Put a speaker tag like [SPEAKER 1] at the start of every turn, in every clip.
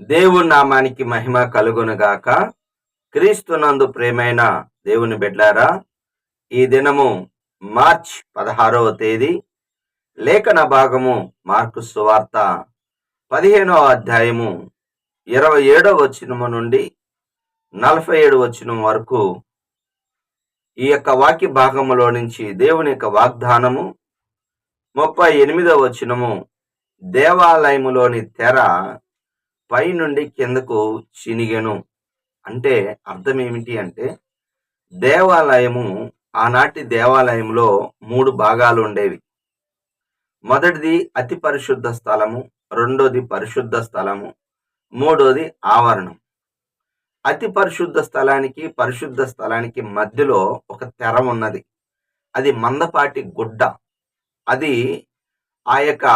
[SPEAKER 1] దేవుని నామానికి మహిమ కలుగునుగాక. క్రీస్తునందు ప్రేమైన దేవుని బిడ్డారా ఈ దినము మార్చ్ పదహారవ తేదీ లేఖన భాగము మార్కు సువార్త పదిహేనవ అధ్యాయము ఇరవై ఏడవ వచనము నుండి నలభై ఏడు వచనం వరకు ఈ యొక్క వాక్య భాగములో నుంచి దేవుని యొక్క వాగ్దానము ముప్పై ఎనిమిదవ వచనము దేవాలయములోని తెర పై నుండి కిందకు చినిగెను. అంటే అర్థం ఏమిటి అంటే దేవాలయము ఆనాటి దేవాలయంలో మూడు భాగాలు ఉండేవి మొదటిది అతి పరిశుద్ధ స్థలము రెండోది పరిశుద్ధ స్థలము మూడోది ఆవరణం. అతి పరిశుద్ధ స్థలానికి పరిశుద్ధ స్థలానికి మధ్యలో ఒక తెర ఉన్నది. అది మందపాటి గుడ్డ. అది ఆ యొక్క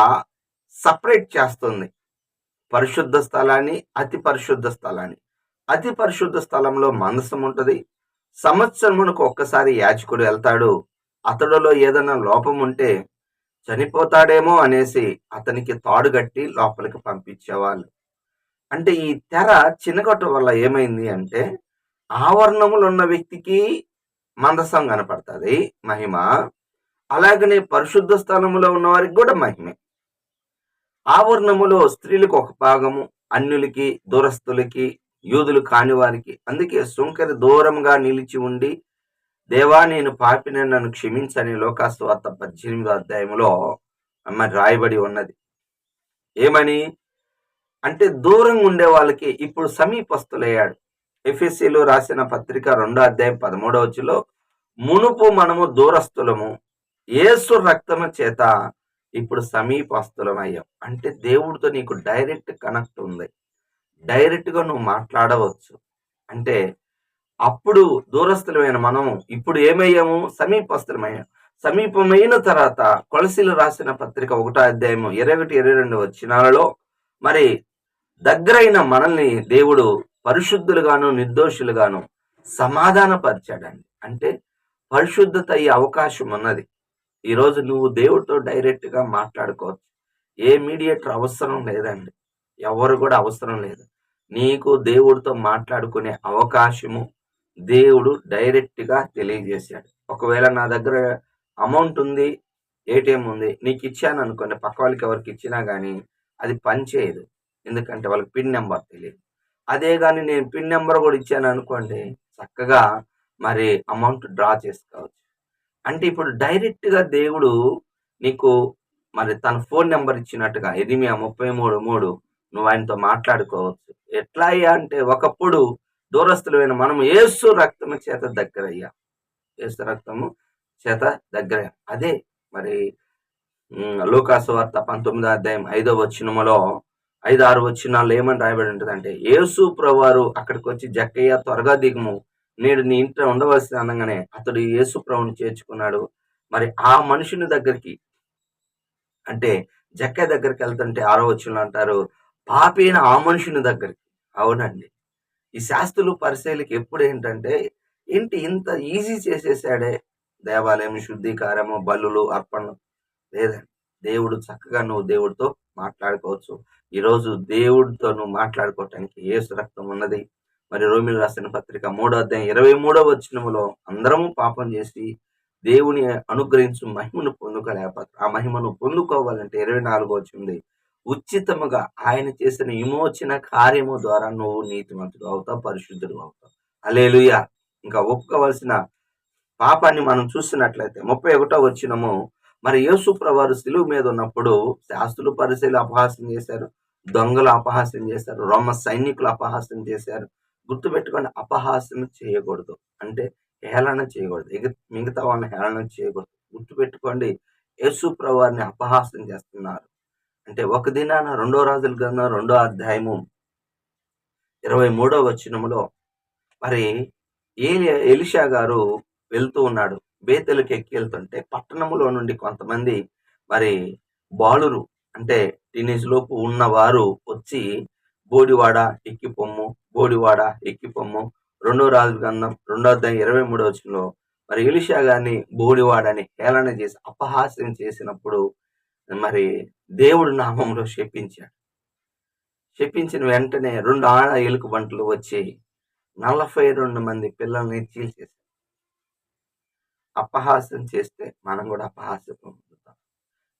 [SPEAKER 1] సపరేట్ చేస్తుంది. పరిశుద్ధ స్థలాన్ని అతి పరిశుద్ధ స్థలాన్ని. అతి పరిశుద్ధ స్థలంలో మందసం ఉంటుంది. సంవత్సరమునకు ఒక్కసారి యాచకుడు వెళ్తాడు. అతడులో ఏదైనా లోపం ఉంటే చనిపోతాడేమో అనేసి అతనికి తాడు కట్టి లోపలికి పంపించేవాళ్ళు. అంటే ఈ తెర చిన్నగొట్ట వల్ల ఏమైంది అంటే ఆవరణములు ఉన్న వ్యక్తికి మందసం కనపడుతుంది మహిమ. అలాగనే పరిశుద్ధ స్థలములో ఉన్న వారికి కూడా మహిమే. ఆవరణములో స్త్రీలకు ఒక భాగము అన్యులకి దూరస్తులకి యూదులు కాని వారికి. అందుకే సుంకరి దూరంగా నిలిచి ఉండి దేవా నేను పాపిన నన్ను క్షమించని లోకాస్వార్త పద్దెనిమిదో అధ్యాయంలో అమ్మ రాయబడి ఉన్నది. ఏమని? అంటే దూరంగా ఉండే వాళ్ళకి ఇప్పుడు సమీపస్తులయ్యాడు ఎఫ్ఎస్సిలో రాసిన పత్రిక రెండో అధ్యాయం పదమూడవచ్చులో మునుపు మనము దూరస్తులము ఏసు రక్తము చేత ఇప్పుడు సమీపస్తులమయ్యావు అంటే దేవుడితో నీకు డైరెక్ట్ కనెక్ట్ ఉంది. డైరెక్ట్గా నువ్వు మాట్లాడవచ్చు. అంటే అప్పుడు దూరస్థులమైన మనం ఇప్పుడు ఏమయ్యాము? సమీపస్తులమయ్యాం సమీపమైన తర్వాత కొలసీలు రాసిన పత్రిక ఒకటో అధ్యాయము ఇరవై ఒకటి ఇరవై రెండు వచ్చినాలలో మరి దగ్గరైన మనల్ని దేవుడు పరిశుద్ధులుగాను నిర్దోషులుగాను సమాధానపరిచాడండి. అంటే పరిశుద్ధత అయ్యే అవకాశం ఉన్నది ఈరోజు నువ్వు దేవుడితో డైరెక్ట్గా మాట్లాడుకోవచ్చు. ఏ మీడియేటర్ అవసరం లేదండి. ఎవరు కూడా అవసరం లేదు. నీకు దేవుడితో మాట్లాడుకునే అవకాశము దేవుడు డైరెక్ట్గా తెలియజేశాడు. ఒకవేళ నా దగ్గర అమౌంట్ ఉంది ఏటీఎం ఉంది నీకు ఇచ్చాను అనుకోండి పక్క వాళ్ళకి ఎవరికి ఇచ్చినా కానీ అది పనిచేయదు ఎందుకంటే వాళ్ళకి పిన్ నెంబర్ తెలియదు అదే కానీ నేను పిన్ నెంబర్ కూడా ఇచ్చాను అనుకోండి చక్కగా మరి అమౌంట్ డ్రా చేసుకోవచ్చు. అంటే ఇప్పుడు డైరెక్ట్గా దేవుడు నీకు మరి తన ఫోన్ నెంబర్ ఇచ్చినట్టుగా ఎనిమిది ముప్పై మూడు మూడు నువ్వు ఆయనతో మాట్లాడుకోవచ్చు. ఎట్లా అయ్యా అంటే ఒకప్పుడు దూరస్తులమైన మనం ఏసు రక్తము చేత దగ్గర అయ్యా ఏసు రక్తము చేత దగ్గర అదే మరి లోకాసు వార్త పంతొమ్మిదో అధ్యాయం ఐదో వచ్చినములో ఐదు ఆరు వచ్చినాల్లో ఏమని రాయబడి ఉంటుంది అంటే యేసు ప్రవారు అక్కడికి వచ్చి జక్కయ్య త్వరగా దిగము నేడు నీ ఇంట్లో ఉండవలసిన అనగానే అతడు యేసు ప్రభుని చేర్చుకున్నాడు. మరి ఆ మనుషుని దగ్గరికి అంటే జక్క దగ్గరికి వెళ్తుంటే ఆరో వచ్చిన అంటారు పాపైన ఆ మనుషుని దగ్గరికి. అవునండి. ఈ శాస్త్రులు పరిశీలికి ఎప్పుడు ఏంటంటే ఏంటి ఇంత ఈజీ చేసేసాడే దేవాలయం శుద్ధీకారము బల్లులు అర్పణలు. లేదండి. దేవుడు చక్కగా నువ్వు దేవుడితో మాట్లాడుకోవచ్చు. ఈరోజు దేవుడితో నువ్వు మాట్లాడుకోవటానికి ఏసు రక్తం ఉన్నది. మరి రోమిలు రాసిన పత్రిక మూడో అధ్యాయం ఇరవై మూడవ వచ్చినములో అందరము పాపం చేసి దేవుని అనుగ్రహించు మహిమను పొందుకోలేకపోతే ఆ మహిమను పొందుకోవాలంటే ఇరవై నాలుగో వచ్చింది ఉచితముగా ఆయన చేసిన విమోచన కార్యము ద్వారా నువ్వు నీతిమంతుడు అవుతావు పరిశుద్ధుడు అవుతావు. అలేలుయ ఇంకా ఒప్పుకోవలసిన పాపాన్ని మనం చూసినట్లయితే ముప్పై ఒకటో వచ్చినము మరి యేసు ప్రవారు సిలువు మీద ఉన్నప్పుడు శాస్త్రులు పరిశీలు అపహాస్యం చేశారు దొంగలు అపహాస్యం చేశారు రోమ సైనికులు అపహాస్యం చేశారు గుర్తుపెట్టుకోండి అపహాస్యం చేయకూడదు. అంటే హేళన చేయకూడదు. ఎగ మిగతా వాళ్ళని హేళన చేయకూడదు. గుర్తుపెట్టుకోండి యేసు ప్రవారిని అపహాస్యం చేస్తున్నారు. అంటే ఒక దినాన రెండో రాజుల గ్రంథం రెండో అధ్యాయము ఇరవై మూడో వచనములో మరి ఏలి ఎలిషా గారు వెళ్తూ ఉన్నాడు. బేతలకు ఎక్కి వెళ్తుంటే పట్టణములో నుండి కొంతమంది మరి బాలురు అంటే టీనేజ్ లోపు ఉన్నవారు వచ్చి బోడివాడ ఎక్కి పొమ్ము. బోడివాడ ఎక్కిపొమ్ము రెండో రాజు గ్రంథం రెండో అధ్యాయం ఇరవై మూడో వచ్చినలో మరి ఎలిషా గారిని బోడివాడని హేళన చేసి అపహాస్యం చేసినప్పుడు మరి దేవుడు నామంలో శపించాడు. శపించిన వెంటనే రెండు ఆడ ఎలుక బంటలు వచ్చి నలభై రెండు మంది పిల్లల్ని చీల్చేశారు. అపహాస్యం చేస్తే మనం కూడా అపహాస్యం పొందుతాం.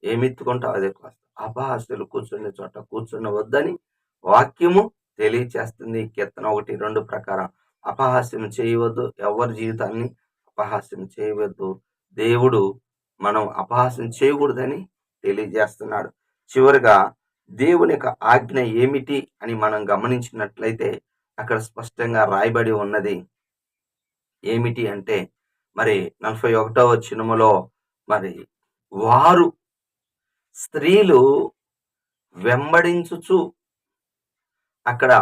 [SPEAKER 1] ఏమి అదే కాస్త అపహాస్యులు కూర్చునే చోట కూర్చున్న వద్దని వాక్యము తెలియచేస్తుంది. కీర్తన ఒకటి రెండు ప్రకారం. అపహాస్యం చేయవద్దు. ఎవరి జీవితాన్ని అపహాస్యం చేయవద్దు. దేవుడు మనం అపహాస్యం చేయకూడదని తెలియజేస్తున్నాడు. చివరిగా దేవుని యొక్క ఆజ్ఞ ఏమిటి అని మనం గమనించినట్లయితే అక్కడ స్పష్టంగా రాయబడి ఉన్నది ఏమిటి అంటే మరి నలభై ఒకటవ వచ్చినములో మరి వారు స్త్రీలు వెంబడించుచు అక్కడ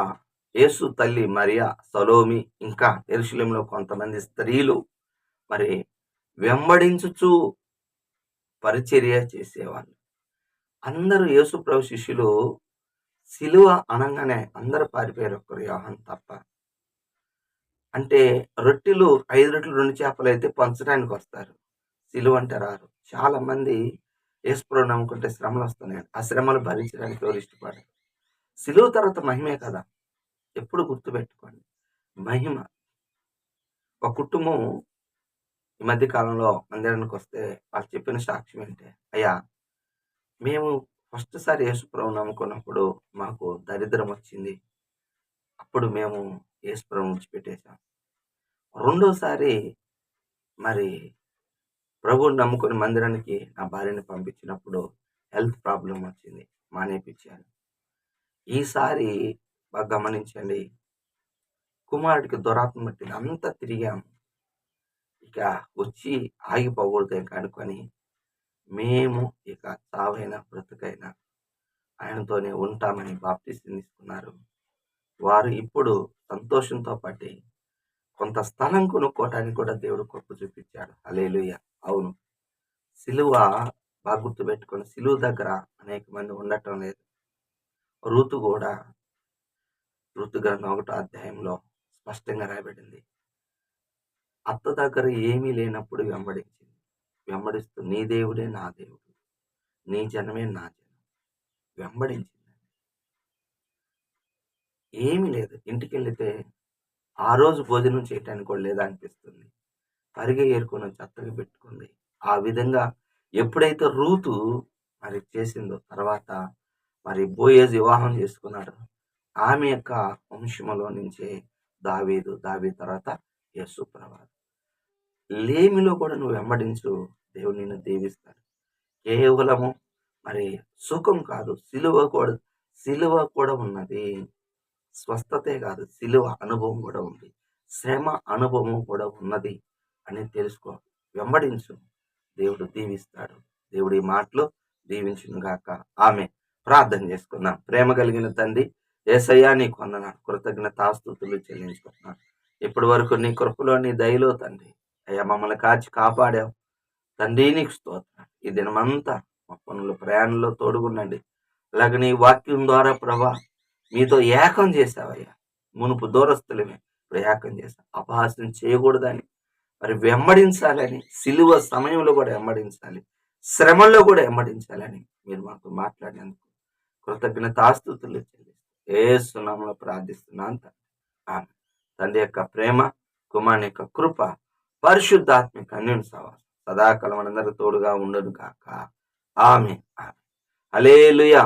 [SPEAKER 1] యేసు తల్లి మరియా సలోమి ఇంకా ఎరుశలంలో కొంతమంది స్త్రీలు మరి వెంబడించుచు పరిచర్య చేసేవాళ్ళు. అందరూ యేసు ప్రభు శిష్యులు సిలువ అనగానే అందరూ పారిపోయారు ఒక్కరు యోహాన్ తప్ప. అంటే రొట్టెలు ఐదు రొట్టెలు రెండు చేపలు అయితే పంచడానికి వస్తారు. సిలువ అంటే రారు. చాలా మంది యేసుప్రభు నమ్ముకుంటే శ్రమలు వస్తున్నాయి. ఆ శ్రమలు భరించడానికి ఎవరు ఇష్టపడరు. సిలువ తర్వాత మహిమే కదా. ఎప్పుడు గుర్తుపెట్టుకోండి. మహిమ. ఒక కుటుంబం ఈ మధ్య కాలంలో మందిరానికి వస్తే వాళ్ళు చెప్పిన సాక్ష్యం ఏంటి? అయ్యా మేము ఫస్ట్ సారి యేసుప్రభు నమ్ముకున్నప్పుడు మాకు దరిద్రం వచ్చింది. అప్పుడు మేము యేసుప్రభు విడిచిపెట్టేశాం. రెండోసారి మరి ప్రభువుని నమ్ముకుని మందిరానికి నా భార్యని పంపించినప్పుడు హెల్త్ ప్రాబ్లం వచ్చింది. మానేపించాను. ఈసారి బాగా గమనించండి. కుమారుడికి దురాత్మ పట్టింది. అంతా తిరిగాము ఇక వచ్చి ఆగిపోకూడదు ఇంకా అనుకొని మేము ఇక చావైనా బ్రతుకైనా ఆయనతోనే ఉంటామని బాప్తీసం తీసుకున్నారు. వారు ఇప్పుడు సంతోషంతో పాటి కొంత స్థలం కొనుక్కోవటానికి కూడా దేవుడు కృప చూపించాడు. అలేలుయ అవును. సిలువ బాగా గుర్తుపెట్టుకొని సిలువ దగ్గర అనేక మంది ఉండటం లేదు. ఋతు కూడా ఋతు గ్రంథం ఒకటో అధ్యాయంలో స్పష్టంగా రాయబడింది. అత్త దగ్గర ఏమీ లేనప్పుడు వెంబడించింది. వెంబడిస్తూ నీ దేవుడే నా దేవుడు. నీ జనమే నా జనం. వెంబడించింది. ఏమీ లేదు. ఇంటికి వెళితే ఆ రోజు భోజనం చేయటానికి కూడా లేదా అనిపిస్తుంది. పరిగె ఏరుకొని చెత్తగా పెట్టుకుంది. ఆ విధంగా ఎప్పుడైతే రూతు మరి చేసిందో తర్వాత మరి బోయేజ్ వివాహం చేసుకున్నాడు. ఆమె యొక్క వంశములో నుంచే దావీదు దావీ తర్వాత యేసు ప్రభావం. లేమిలో కూడా నువ్వు వెంబడించు దేవుడు నిన్ను దీవిస్తాడు. కేవలము మరి సుఖం కాదు సిలువ కూడా సిలువ కూడా ఉన్నది. స్వస్థతే కాదు సిలువ అనుభవం కూడా ఉంది. శ్రమ అనుభవం కూడా ఉన్నది అని తెలుసుకో వెంబడించు. దేవుడు దీవిస్తాడు. దేవుడి మాటలు దీవించును గాక ఆమె ప్రార్థన చేసుకుందాం. ప్రేమ కలిగిన తండ్రి ఏసయ్యా నీ కృతజ్ఞత ఆస్తుతులు చెల్లించుకుంటున్నాను ఇప్పటి వరకు నీ కృపలో నీ దయలో తండ్రి అయ్యా మమ్మల్ని కాచి కాపాడావు. తండ్రి నీకు స్తోత్రం. ఈ దినమంతా మా పనులు ప్రయాణంలో తోడుగుండండి. అలాగే నీ వాక్యం ద్వారా ప్రభా మీతో ఏకం చేసావయ్యా మునుపు దూరస్తులమే ఇప్పుడు ఏకం చేసాం అపహాస్యం చేయకూడదని మరి వెంబడించాలని సిలువ సమయంలో కూడా వెంబడించాలి. శ్రమల్లో కూడా వెంబడించాలని మీరు మాతో మాట్లాడినందుకు కృతజ్ఞతాస్తుతులు చెల్లిస్తాం ఏ సునామలో ప్రార్థిస్తున్నాను తండ్రి ఆమె తండ్రి యొక్క ప్రేమ కుమారుని యొక్క కృప పరిశుద్ధాత్మిక అన్యుని సవాసం సదాకాలం మనందరికి తోడుగా ఉండదు కాక ఆమె అలేలుయా